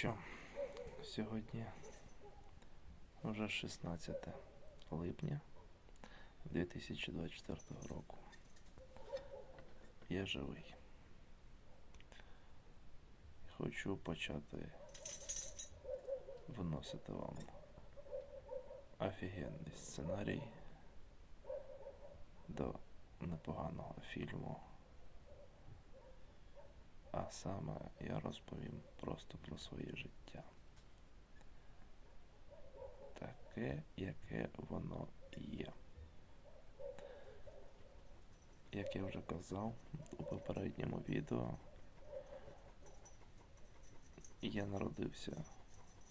що, сьогодні вже 16 липня 2024 року. Я живий. Хочу почати виносити вам офігенний сценарій до непоганого фільму. А саме я розповім просто про своє життя. Таке, яке воно є. Як я вже казав у попередньому відео, я народився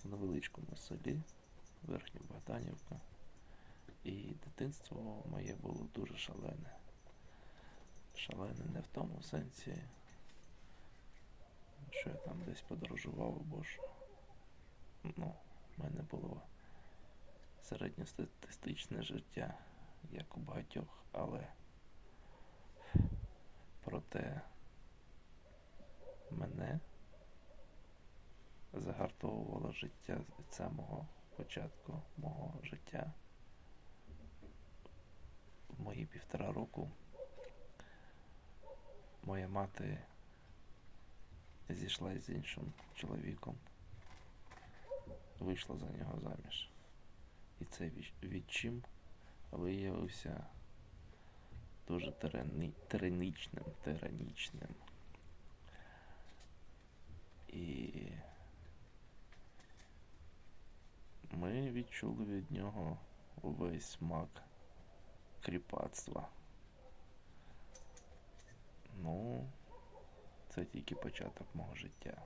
в невеличкому селі Верхня Богданівка, і дитинство моє було дуже шалене. Шалене не в тому сенсі, що я там десь подорожував або ж. Ну, в мене було середньостатистичне життя, як у багатьох, але проте мене загартовувало життя від самого початку мого життя. Мої півтора року моя мати зійшлась з іншим чоловіком, вийшла за нього заміж. І віч- відчим виявився дуже тиранічним, тиранічним. І ми відчули від нього увесь смак кріпацтва. Ну, це тільки початок мого життя.